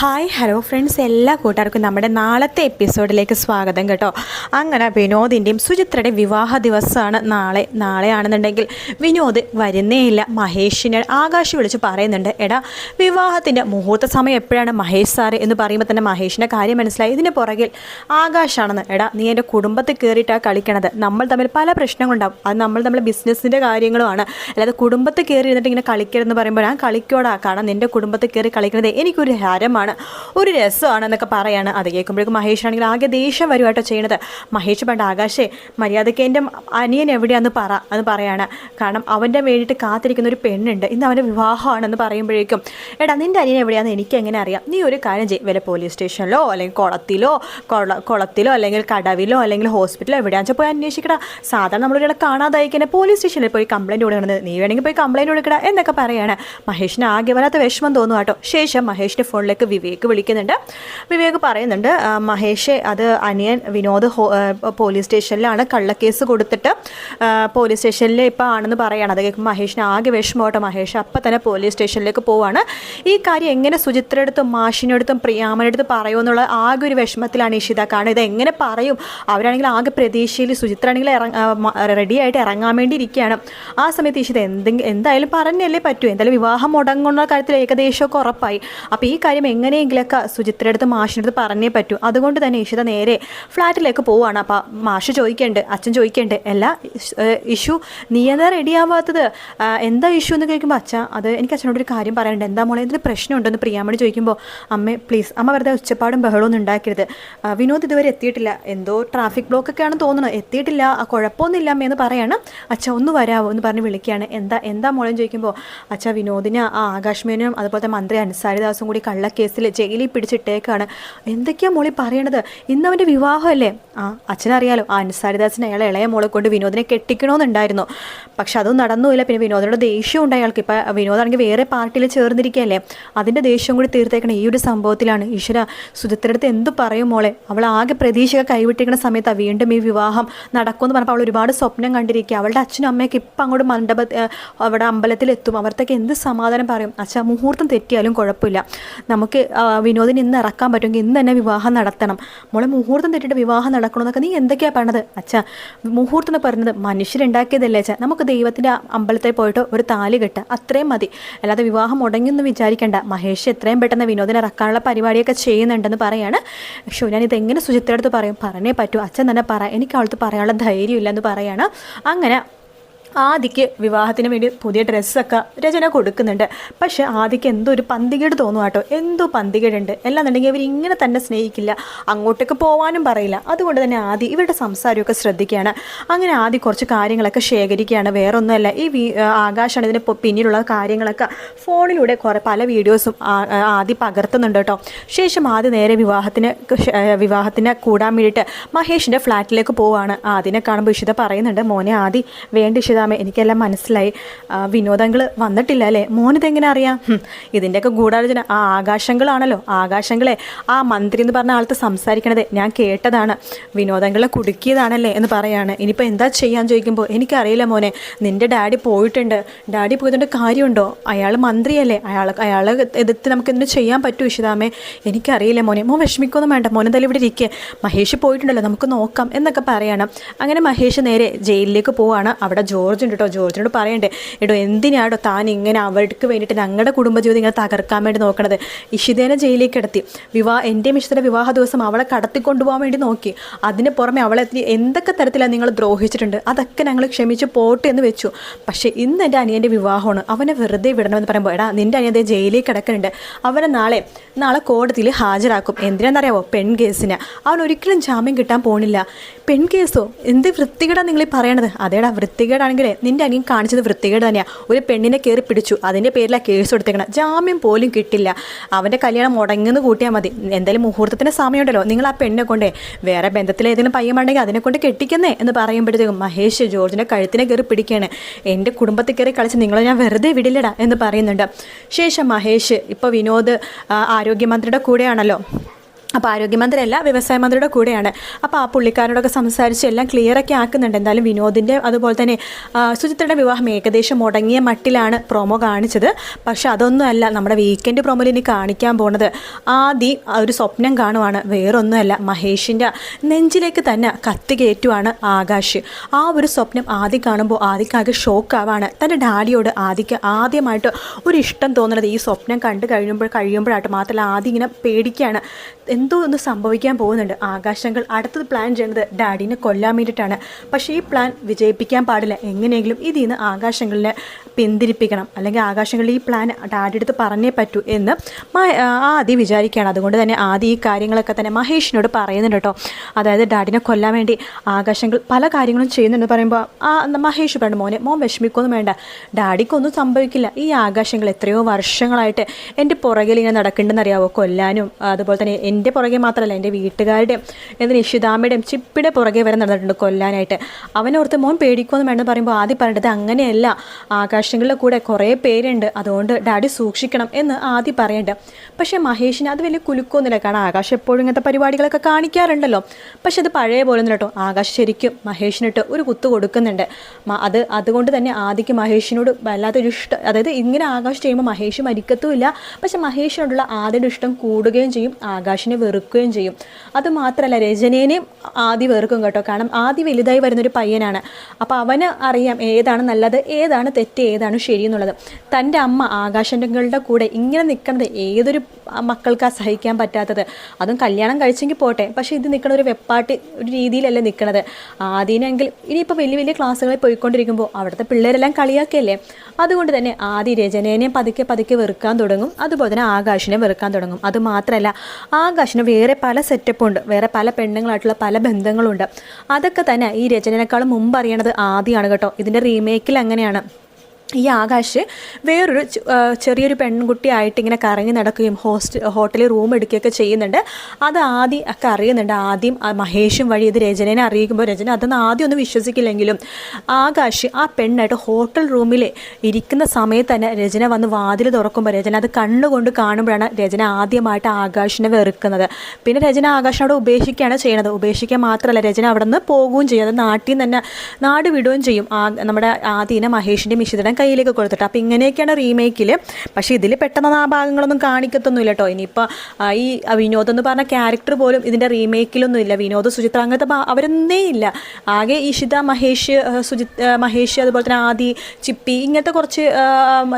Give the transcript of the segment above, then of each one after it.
Hi hello friends എല്ലാ കൂട്ടുകാർക്കും നമ്മുടെ നാളത്തെ എപ്പിസോഡിലേക്ക് സ്വാഗതം കേട്ടോ. അങ്ങനെ വിനോദിന്റെയും സുചിത്രയുടെ വിവാഹ ദിവസമാണ് നാളെ. നാളെയാണെന്നുണ്ടെങ്കിൽ വിനോദ് വരുന്നേയില്ല. മഹേഷിനെ ആകാശ് വിളിച്ച് പറയുന്നുണ്ട് എടാ വിവാഹത്തിന്റെ മുഹൂർത്ത സമയം എപ്പോഴാണ് മഹേഷ് സാറ്? എന്ന് പറയുമ്പോൾ തന്നെ മഹേഷിന്റെ കാര്യം മനസ്സിലായി. ഇതിന് പുറകിൽ ആകാശാണെന്ന് എടാ നീ എന്റെ കുടുംബത്തിൽ കയറിയിട്ടാണ് കളിക്കണത്. നമ്മൾ തമ്മിൽ പല പ്രശ്നങ്ങളുണ്ടാവും. അത് നമ്മൾ തമ്മിൽ ബിസിനസ്സിന്റെ കാര്യങ്ങളുമാണ്. അല്ലാതെ കുടുംബത്തിൽ കയറി ഇരുന്നിട്ട് ഇങ്ങനെ കളിക്കരുതെന്ന് പറയുമ്പോൾ ഞാൻ കളിക്കോടാ. കാരണം നിന്റെ കുടുംബത്തിൽ കയറി കളിക്കുന്നത് എനിക്കൊരു ഹരമാണ്. ഒരു രസമാണ് എന്നൊക്കെ പറയാണ്. അത് കേൾക്കുമ്പോഴേക്കും മഹേഷ് ആണെങ്കിൽ ആകെ ദേഷ്യം വരുവാട്ടോ ചെയ്യണത്. മഹേഷ് പണ്ട് ആകാശേ മര്യാദയ്ക്ക് എന്റെ അനിയൻ എവിടെയാന്ന് പറ എന്ന് പറയാണ്. കാരണം അവന്റെ വേണ്ടിയിട്ട് കാത്തിരിക്കുന്ന ഒരു പെണ്ണുണ്ട്. ഇന്ന് അവന്റെ വിവാഹമാണെന്ന് പറയുമ്പോഴേക്കും എടാ നിന്റെ അനിയൻ എവിടെയാണെന്ന് എനിക്ക് എങ്ങനെ അറിയാം? നീ ഒരു കാര്യം ചെയ്യും. വല്ല പോലീസ് സ്റ്റേഷനിലോ അല്ലെങ്കിൽ കുളത്തിലോ കുള കുളത്തിലോ അല്ലെങ്കിൽ കടവിലോ അല്ലെങ്കിൽ ഹോസ്പിറ്റലോ എവിടെയാണെന്ന് പോയി അന്വേഷിക്കടാ. സാധാരണ നമ്മളൊരാളെ കാണാതായിക്കന്നെ പോലീസ് സ്റ്റേഷനിൽ പോയി കംപ്ലയിന്റ് കൊടുക്കണത് നീ വേണമെങ്കിൽ പോയി കംപ്ലയിന്റ് കൊടുക്കടാ എന്നൊക്കെ പറയാണ്. മഹേഷിന് ആകെ വരാത്ത വിഷമം തോന്നുവാട്ടോ. ശേഷം മഹേഷിന്റെ ഫോണിലേക്ക് വിവേക് വിളിക്കുന്നുണ്ട്. വിവേക് പറയുന്നുണ്ട് മഹേഷെ അത് അനിയൻ വിനോദ് പോലീസ് സ്റ്റേഷനിലാണ് കള്ളക്കേസ് കൊടുത്തിട്ട് പോലീസ് സ്റ്റേഷനിൽ ഇപ്പോൾ ആണെന്ന് പറയുകയാണ് അത് കേൾക്കുമ്പോൾ മഹേഷിന് ആകെ വിഷമമായിട്ട് മഹേഷ് അപ്പം തന്നെ പോലീസ് സ്റ്റേഷനിലേക്ക് പോവാണ്. ഈ കാര്യം എങ്ങനെ സുചിത്രടുത്തും മാഷിനടുത്തും പ്രിയാമനടുത്ത് പറയുമെന്നുള്ള ആകെ ഒരു വിഷമത്തിലാണ് ഇഷിത കാരണം ഇത് എങ്ങനെ പറയും? അവരാണെങ്കിൽ ആകെ പ്രതീക്ഷയിൽ സുചിത്ര ആണെങ്കിൽ റെഡി ആയിട്ട് ഇറങ്ങാൻ വേണ്ടി ഇരിക്കുകയാണ്. ആ സമയത്ത് ഇഷിത എന്തെങ്കിലും എന്തായാലും പറഞ്ഞല്ലേ പറ്റൂ. എന്തായാലും വിവാഹം മുടങ്ങുന്ന കാര്യത്തിൽ ഏകദേശമൊക്കെ ഉറപ്പായി. അപ്പോൾ ഈ കാര്യം എങ്ങനെയെങ്കിലൊക്കെ സുചിത്രയുടെ അടുത്ത് മാഷിന്റെ പറഞ്ഞേ പറ്റൂ. അതുകൊണ്ട് തന്നെ ഇഷിത നേരെ ഫ്ലാറ്റിലേക്ക് പോവുകയാണ് അപ്പോൾ മാഷ് ചോദിക്കേണ്ട അച്ഛൻ ചോദിക്കേണ്ട എല്ലാ ഇഷു നീ എന്താ റെഡി ആവാത്തത്? എന്താ ഇഷ്യൂ എന്ന് കേൾക്കുമ്പോൾ അച്ഛ അത് എനിക്ക് അച്ഛനോട് ഒരു കാര്യം പറയാനുണ്ട്. എന്താ മോളെ എന്തൊരു പ്രശ്നമുണ്ടെന്ന് പ്രിയാമണി ചോദിക്കുമ്പോൾ അമ്മേ പ്ലീസ് അമ്മ വെറുതെ ഉച്ചപ്പാടും ബഹളമൊന്നും ഉണ്ടാക്കരുത്. വിനോദ് ഇതുവരെ എത്തിയിട്ടില്ല. എന്തോ ട്രാഫിക് ബ്ലോക്ക് ഒക്കെയാണെന്ന് തോന്നുന്നത് എത്തിയിട്ടില്ല. കുഴപ്പമൊന്നുമില്ല അമ്മ എന്ന് പറയാണ്. അച്ഛ ഒന്ന് വരാവോ? എന്ന് പറഞ്ഞ് വിളിക്കുകയാണ്. എന്താ എന്താ മോളെന്ന് ചോദിക്കുമ്പോൾ അച്ഛ വിനോദിനെ ആ ആകാശ്മേനും അതുപോലെ മന്ത്രി അൻസാരിദാസും കൂടി കള്ളക്കേസിൽ ജയിലിൽ പിടിച്ചിട്ടേക്കാണ് എന്തൊക്കെയാ മോളി പറയണത്? ഇന്നവന്റെ വിവാഹമല്ലേ? ആ അച്ഛനറിയാലോ ആ അനുസാരിദാസിന് അയാൾ ഇളയ മോളെ കൊണ്ട് വിനോദിനെ കെട്ടിക്കണമെന്നുണ്ടായിരുന്നു പക്ഷെ അതും നടന്നുമില്ല. പിന്നെ വിനോദിനോട് ദേഷ്യം ഉണ്ട് അയാൾക്ക്. ഇപ്പം വിനോദാണെങ്കിൽ വേറെ പാർട്ടിയിൽ ചേർന്നിരിക്കുകയല്ലേ? അതിന്റെ ദേഷ്യം കൂടി തീർത്തേക്കണം ഈ ഒരു സംഭവത്തിലാണ്. ഈശ്വര സുചിത്രടുത്ത് എന്ത് പറയും മോളെ? അവൾ ആകെ പ്രതീക്ഷയൊക്കെ കൈവിട്ടിരിക്കുന്ന സമയത്താണ് വീണ്ടും ഈ വിവാഹം നടക്കുമെന്ന് പറഞ്ഞപ്പോൾ അവൾ ഒരുപാട് സ്വപ്നം കണ്ടിരിക്കുക. അവളുടെ അച്ഛനും അമ്മയൊക്കെ ഇപ്പം അങ്ങോട്ട് മണ്ഡപ അവിടെ അമ്പലത്തിലെത്തും. അവർക്കൊക്കെ എന്ത് സമാധാനം പറയും? അച്ഛാ മുഹൂർത്തം തെറ്റിയാലും കുഴപ്പമില്ല. നമുക്ക് വിനോദിന് ഇന്ന് ഇറക്കാൻ പറ്റുമെങ്കിൽ ഇന്ന് തന്നെ വിവാഹം നടത്തണം. മോളെ മുഹൂർത്തം തെറ്റിയിട്ട് വിവാഹം നടക്കണമെന്നൊക്കെ നീ എന്തൊക്കെയാ പറഞ്ഞത്? അച്ഛാ മുഹൂർത്തം എന്ന് പറഞ്ഞത് മനുഷ്യരുണ്ടാക്കിയതല്ലേ അച്ഛാ? നമുക്ക് ദൈവത്തിന്റെ അമ്പലത്തിൽ പോയിട്ട് ഒരു താലി കെട്ടുക അത്രയും മതി. അല്ലാതെ വിവാഹം മുടങ്ങിയൊന്നും വിചാരിക്കേണ്ട. മഹേഷ് എത്രയും പെട്ടെന്ന് വിനോദിനെ ഇറക്കാനുള്ള പരിപാടിയൊക്കെ ചെയ്യുന്നുണ്ടെന്ന് പറയാണ്. ഷോ ഞാൻ ഇതെങ്ങനെ സുചിത്രടുത്ത് പറയും? പറഞ്ഞേ പറ്റൂ. അച്ഛൻ തന്നെ പറ. എനിക്ക് അവൾക്ക് പറയാനുള്ള ധൈര്യമില്ല എന്ന് പറയാണ്. അങ്ങനെ ആദിക്ക് വിവാഹത്തിന് വേണ്ടി പുതിയ ഡ്രസ്സൊക്കെ രചന കൊടുക്കുന്നുണ്ട്. പക്ഷേ ആദിക്ക് എന്തോ ഒരു പന്തികേട് തോന്നും കേട്ടോ എന്തോ പന്തികേടുണ്ട്? എല്ലാം അവർ ഇങ്ങനെ തന്നെ സ്നേഹിക്കില്ല. അങ്ങോട്ടേക്ക് പോകാനും പറയില്ല. അതുകൊണ്ട് തന്നെ ആദി ഇവരുടെ സംസാരമൊക്കെ ശ്രദ്ധിക്കുകയാണ്. അങ്ങനെ ആദി കുറച്ച് കാര്യങ്ങളൊക്കെ ശേഖരിക്കുകയാണ്. വേറൊന്നുമല്ല ഈ ആകാശാണ് ഇതിന് പിന്നിലുള്ള കാര്യങ്ങളൊക്കെ ഫോണിലൂടെ കുറേ പല വീഡിയോസും ആദി പകർത്തുന്നുണ്ട് കേട്ടോ ശേഷം ആദി നേരെ വിവാഹത്തിന് വിവാഹത്തിന് കൂടാൻ വേണ്ടിയിട്ട് മഹേഷിന്റെ ഫ്ലാറ്റിലേക്ക് പോവാണ്. ആദിനെ കാണുമ്പോൾ ഇഷിത പറയുന്നുണ്ട് മോനെ ആദി വേണ്ട ഇഷിതാമേ എനിക്കെല്ലാം മനസ്സിലായി. വിനോദങ്ങൾ വന്നിട്ടില്ല അല്ലേ? മോനിതെങ്ങനെ അറിയാം? ഇതിന്റെയൊക്കെ ഗൂഢാലോചന. ആ ആകാശങ്ങളാണല്ലോ. ആകാശങ്ങളെ ആ മന്ത്രി എന്ന് പറഞ്ഞ ആളത്ത് സംസാരിക്കണത് ഞാൻ കേട്ടതാണ്. വിനോദങ്ങളെ കുടുക്കിയതാണല്ലേ എന്ന് പറയാണ്. ഇനിയിപ്പോൾ എന്താ ചെയ്യാൻ ചോദിക്കുമ്പോൾ എനിക്കറിയില്ല മോനെ നിന്റെ ഡാഡി പോയിട്ടുണ്ട്. ഡാഡി പോയതുകൊണ്ട് കാര്യമുണ്ടോ? അയാൾ മന്ത്രിയല്ലേ? അയാൾ അയാളെ എതിർത്ത് നമുക്ക് എന്തിനു ചെയ്യാൻ പറ്റൂ വിശദാമേ. എനിക്കറിയില്ല മോനെ. മോൻ വിഷമിക്കൊന്നും വേണ്ട. മോനെ എന്തായാലും ഇവിടെ ഇരിക്കുക മഹേഷ് പോയിട്ടുണ്ടല്ലോ നമുക്ക് നോക്കാം എന്നൊക്കെ പറയണം. അങ്ങനെ മഹേഷ് നേരെ ജയിലിലേക്ക് പോവാണ്. അവിടെ ജോർജ് ഉണ്ട് കേട്ടോ ജോർജിനോട് പറയണ്ടേ എടോ എന്തിനാടോ താൻ ഇങ്ങനെ അവർക്ക് വേണ്ടിയിട്ട് ഞങ്ങളുടെ കുടുംബജീവിതം ഇങ്ങനെ തകർക്കാൻ വേണ്ടി നോക്കണത്? ഇഷിതേനെ ജയിലിലേക്ക് കിടത്തി വിവാഹ എന്റെ മിഷത്തിന്റെ വിവാഹ ദിവസം അവളെ കടത്തിക്കൊണ്ടുപോകാൻ വേണ്ടി നോക്കി. അതിന് പുറമെ അവളെ എന്തൊക്കെ തരത്തിലാണ് നിങ്ങൾ ദ്രോഹിച്ചിട്ടുണ്ട്? അതൊക്കെ ഞങ്ങൾ ക്ഷമിച്ച് പോട്ടെ എന്ന് വെച്ചു. പക്ഷേ ഇന്ന് എന്റെ അനിയന്റെ വിവാഹമാണ്. അവനെ വെറുതെ വിടണമെന്ന് പറയുമ്പോൾ എടാ നിന്റെ അനിയന്റെ ജയിലിൽ കിടക്കുന്നുണ്ട് അവനെ നാളെ നാളെ കോടതിയിൽ ഹാജരാക്കും. എന്തിനാണെന്നറിയാവോ പെൺ കേസിന് അവൻ ഒരിക്കലും ജാമ്യം കിട്ടാൻ പോണില്ല. പെൺ കേസോ എന്ത് വൃത്തികേടാണ് നിങ്ങൾ പറയണത്? അതേടാ വൃത്തികേടാണെങ്കിലേ നിന്റെ അനിയൻ കാണിച്ചത് വൃത്തികേട് തന്നെയാണ് ഒരു പെണ്ണിനെ കയറി പിടിച്ചു. അതിന്റെ പേരിലാണ് കേസ് കൊടുത്തേക്കണം ജാമ്യം പോലും കിട്ടില്ല. അവന്റെ കല്യാണം മുടങ്ങുന്ന കൂട്ടിയാൽ മതി. എന്തായാലും മുഹൂർത്തത്തിന് സമയമുണ്ടല്ലോ. നിങ്ങൾ ആ പെണ്ണിനെ കൊണ്ടേ വേറെ ബന്ധത്തിൽ ഏതെങ്കിലും പയ്യമുണ്ടെങ്കിൽ അതിനെ കൊണ്ട് കെട്ടിക്കുന്നേ എന്ന് പറയുമ്പോഴത്തേക്കും മഹേഷ് ജോർജിന്റെ കഴുത്തിനെ കയറി പിടിക്കുകയാണ് എന്റെ കുടുംബത്തിൽ കയറി കളിച്ച് നിങ്ങളെ ഞാൻ വെറുതെ വിടില്ലടാ എന്ന് പറയുന്നുണ്ട്. ശേഷം മഹേഷ് ഇപ്പോൾ വിനോദ് ആരോഗ്യമന്ത്രിയുടെ കൂടെയാണല്ലോ. അപ്പോൾ ആരോഗ്യമന്ത്രിയല്ല വ്യവസായ മന്ത്രിയുടെ കൂടെയാണ്. അപ്പോൾ ആ പുള്ളിക്കാരോടൊക്കെ സംസാരിച്ച് എല്ലാം ക്ലിയറൊക്കെ ആക്കുന്നുണ്ട്. എന്തായാലും വിനോദിന്റെ അതുപോലെ തന്നെ സുചിത്രയുടെ വിവാഹം ഏകദേശം മുടങ്ങിയ മട്ടിലാണ് പ്രൊമോ കാണിച്ചത്. പക്ഷേ അതൊന്നുമല്ല നമ്മുടെ വീക്കെൻഡ് പ്രൊമോയിൽ ഇനി കാണിക്കാൻ പോണത്. ആദ്യം ഒരു സ്വപ്നം കാണുവാണ് വേറൊന്നുമല്ല മഹേഷിന്റെ നെഞ്ചിലേക്ക് തന്നെ കത്തി കയറ്റുവാണ് ആകാശ്. ആ ഒരു സ്വപ്നം ആദ്യം കാണുമ്പോൾ ആദ്യക്കാകെ ഷോക്കാവാണ് തന്റെ ഡാഡിയോട് ആദ്യക്ക് ആദ്യമായിട്ട് ഒരു ഇഷ്ടം തോന്നുന്നത് ഈ സ്വപ്നം കണ്ടു കഴിയുമ്പോൾ കഴിയുമ്പോഴായിട്ട് മാത്രമല്ല ആദ്യം ഇങ്ങനെ പേടിക്കുകയാണ് എന്തോ ഒന്ന് സംഭവിക്കാൻ പോകുന്നുണ്ട്. ആകാശങ്ങൾ അടുത്തത് പ്ലാൻ ചെയ്യുന്നത് ഡാഡിനെ കൊല്ലാൻ വേണ്ടിയിട്ടാണ്. പക്ഷേ ഈ പ്ലാൻ വിജയിപ്പിക്കാൻ പാടില്ല. എങ്ങനെയെങ്കിലും ഇതിൽ നിന്ന് ആകാശങ്ങളിനെ പിന്തിരിപ്പിക്കണം. അല്ലെങ്കിൽ ആകാശങ്ങളിൽ ഈ പ്ലാൻ ഡാഡി അടുത്ത് പറഞ്ഞേ പറ്റൂ എന്ന് ആദ്യം ആദി വിചാരിക്കുകയാണ്. അതുകൊണ്ട് തന്നെ ആദ്യം ഈ കാര്യങ്ങളൊക്കെ തന്നെ മഹേഷിനോട് പറയുന്നുണ്ട് കേട്ടോ. അതായത് ഡാഡിനെ കൊല്ലാൻ വേണ്ടി ആകാശങ്ങൾ പല കാര്യങ്ങളും ചെയ്യുന്നുണ്ട് പറയുമ്പോൾ ആ മഹേഷ് പറഞ്ഞു മോനെ മോൻ വിഷമിക്കൊന്നും വേണ്ട. ഡാഡിക്കൊന്നും സംഭവിക്കില്ല. ഈ ആകാശങ്ങൾ എത്രയോ വർഷങ്ങളായിട്ട് എന്റെ പുറകിൽ ഇങ്ങനെ നടക്കുന്നുണ്ടെന്ന് അറിയാവോ? കൊല്ലാനും അതുപോലെ തന്നെ എന്റെ പുറകെ മാത്രമല്ല എന്റെ വീട്ടുകാരുടെയും എന്തിന് നിഷിതാമ്മയുടെയും ചിപ്പിയുടെ പുറകെ വരെ നടന്നിട്ടുണ്ട് കൊല്ലാനായിട്ട്. അവനോർത്ത് മോൻ പേടിക്കുമെന്ന് വേണമെന്ന് പറയുമ്പോൾ ആദ്യം പറഞ്ഞത് അങ്ങനെയല്ല. ആകാശങ്ങളുടെ കൂടെ കുറേ പേരുണ്ട്. അതുകൊണ്ട് ഡാഡി സൂക്ഷിക്കണം എന്ന് ആദ്യം പറയേണ്ട. പക്ഷേ മഹേഷിന് അത് വലിയ കുലുക്കൊന്നുമില്ല. കാരണം ആകാശ് എപ്പോഴും ഇങ്ങനത്തെ പരിപാടികളൊക്കെ കാണിക്കാറുണ്ടല്ലോ. പക്ഷെ അത് പഴയ പോലെ ഒന്നും കേട്ടോ. ആകാശ് ശരിക്കും മഹേഷിനിട്ട് ഒരു കുത്തു കൊടുക്കുന്നുണ്ട്. അത് അതുകൊണ്ട് തന്നെ ആദ്യക്ക് മഹേഷിനോട് വല്ലാത്തൊരു ഇഷ്ടം. അതായത് ഇങ്ങനെ ആകാശ് ചെയ്യുമ്പോൾ മഹേഷ് മരിക്കത്തുമില്ല. പക്ഷെ മഹേഷിനോടുള്ള ആദ്യയുടെ ഇഷ്ടം കൂടുകയും ചെയ്യും. ആകാശിനെ വെറുക്കുകയും ചെയ്യും. അത് മാത്രമല്ല രജനേനെയും ആദ്യ വെറുക്കും കേട്ടോ. കാരണം ആദ്യ വലുതായി വരുന്നൊരു പയ്യനാണ്. അപ്പോൾ അവന് അറിയാം ഏതാണ് നല്ലത് ഏതാണ് തെറ്റ് ഏതാണ് ശരി എന്നുള്ളത്. തന്റെ അമ്മ ആകാശങ്ങളുടെ കൂടെ ഇങ്ങനെ നിൽക്കുന്നത് ഏതൊരു മക്കൾക്ക് സഹിക്കാൻ പറ്റാത്തത്. അതും കല്യാണം കഴിച്ചെങ്കിൽ പോട്ടെ. പക്ഷേ ഇത് നിൽക്കുന്ന ഒരു വെപ്പാട്ടി ഒരു രീതിയിലല്ലേ നിൽക്കുന്നത്. ആദ്യനെങ്കിൽ ഇനിയിപ്പോൾ വലിയ വലിയ ക്ലാസ്സുകളിൽ പോയിക്കൊണ്ടിരിക്കുമ്പോൾ അവിടുത്തെ പിള്ളേരെല്ലാം കളിയാക്കിയല്ലേ അതുകൊണ്ട് തന്നെ ആദ്യ രചനേനെയും പതുക്കെ പതുക്കെ വെറുക്കാൻ തുടങ്ങും. അതുപോലെ തന്നെ ആകാശിനെ വെറുക്കാൻ തുടങ്ങും. അത് മാത്രമല്ല ആകാശിന് വേറെ പല സെറ്റപ്പും ഉണ്ട്. വേറെ പല പെണ്ണുങ്ങളായിട്ടുള്ള പല ബന്ധങ്ങളുണ്ട്. അതൊക്കെ തന്നെ ഈ രചനയെക്കാളും മുമ്പ് അറിയണത് ആദ്യമാണ് കേട്ടോ. ഇതിന്റെ റീമേക്കിൽ അങ്ങനെയാണ്. ഈ ആകാശ് വേറൊരു ചെറിയൊരു പെൺകുട്ടിയായിട്ട് ഇങ്ങനെ കറങ്ങി നടക്കുകയും ഹോസ്റ്റ് ഹോട്ടലിൽ റൂം എടുക്കുകയൊക്കെ ചെയ്യുന്നുണ്ട്. അത് ആദ്യം ഒക്കെ അറിയുന്നുണ്ട്. ആദ്യം മഹേഷും വഴി ഇത് രചനയെ അറിയിക്കുമ്പോൾ രചന അതൊന്നും ആദ്യം ഒന്നും വിശ്വസിക്കില്ലെങ്കിലും ആകാശ് ആ പെണ്ണായിട്ട് ഹോട്ടൽ റൂമിൽ ഇരിക്കുന്ന സമയത്ത് തന്നെ രചന വന്ന് വാതിൽ തുറക്കുമ്പോൾ രചന അത് കണ്ണുകൊണ്ട് കാണുമ്പോഴാണ് രചന ആദ്യമായിട്ട് ആകാശിനെ വെറുക്കുന്നത്. പിന്നെ രചന ആകാശിനോട് ഉപേക്ഷിക്കുകയാണ് ചെയ്യുന്നത്. ഉപേക്ഷിക്കാൻ മാത്രമല്ല രചന അവിടെ നിന്ന് പോകുകയും ചെയ്യും. അത് നാട്ടിൽ നിന്ന് തന്നെ നാട് വിടുകയും ചെയ്യും. നമ്മുടെ ആദ്യനെ മഹേഷിന്റെ മിശ്രിതം കയ്യിലേക്ക് കൊടുത്തിട്ട്. അപ്പോൾ ഇങ്ങനെയൊക്കെയാണ് റീമേക്കിൽ പക്ഷേ ഇതിൽ പെട്ടെന്ന് ആ ഭാഗങ്ങളൊന്നും കാണിക്കത്തൊന്നുമില്ല കേട്ടോ. ഇനിയിപ്പോൾ ഈ വിനോദ് എന്ന് പറഞ്ഞ ക്യാരക്ടർ പോലും ഇതിന്റെ റീമേക്കിലൊന്നും ഇല്ല വിനോദ് സുചിത്ര അങ്ങനത്തെ അവരൊന്നേ ഇല്ല. ആകെ ഇഷിത മഹേഷ് സുജിത് മഹേഷ് അതുപോലെ തന്നെ ആദി ചിപ്പി ഇങ്ങനത്തെ കുറച്ച്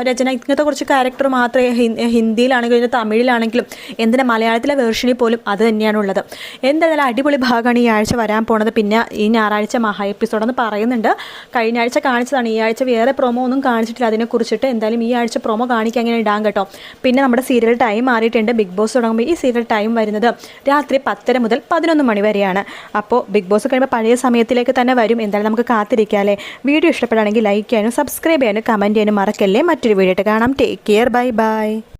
രചന ഇങ്ങനത്തെ കുറച്ച് ക്യാരക്ടർ മാത്രമേ ഹിന്ദിയിലാണെങ്കിലും തമിഴിലാണെങ്കിലും എന്തിനാ മലയാളത്തിലെ വേർഷനിൽ പോലും അത് തന്നെയാണുള്ളത്. എന്തായാലും അടിപൊളി ഭാഗമാണ് ഈ ആഴ്ച വരാൻ പോണത്. പിന്നെ ഈ ഞായറാഴ്ച മഹാ എപ്പിസോഡെന്ന് പറയുന്നുണ്ട്. കഴിഞ്ഞ ആഴ്ച കാണിച്ചതാണ്. ഈ ആഴ്ച വേറെ പ്രൊമോ ഒന്നും കാണിച്ചിട്ടില്ല. അതിനെക്കുറിച്ചിട്ട് എന്തായാലും ഈ ആഴ്ച പ്രൊമോ കാണിക്കാൻ അങ്ങനെ ഇടാൻ കേട്ടോ. പിന്നെ നമ്മുടെ സീരിയൽ ടൈം മാറിയിട്ടുണ്ട്. ബിഗ് ബോസ് തുടങ്ങുമ്പോൾ ഈ സീരിയൽ ടൈം വരുന്നത് രാത്രി പത്തര മുതൽ പതിനൊന്ന് മണി വരെയാണ്. അപ്പോൾ ബിഗ് ബോസ് കഴിയുമ്പോൾ പഴയ സമയത്തിലേക്ക് തന്നെ വരും. എന്തായാലും നമുക്ക് കാത്തിരിക്കാല്ലേ വീഡിയോ ഇഷ്ടപ്പെടുകയാണെങ്കിൽ ലൈക്ക് ചെയ്യാനും സബ്സ്ക്രൈബ് ചെയ്യാനും കമന്റ് ചെയ്യാനും മറക്കല്ലേ? മറ്റൊരു വീഡിയോ ആയിട്ട് കാണാം. Take care bye bye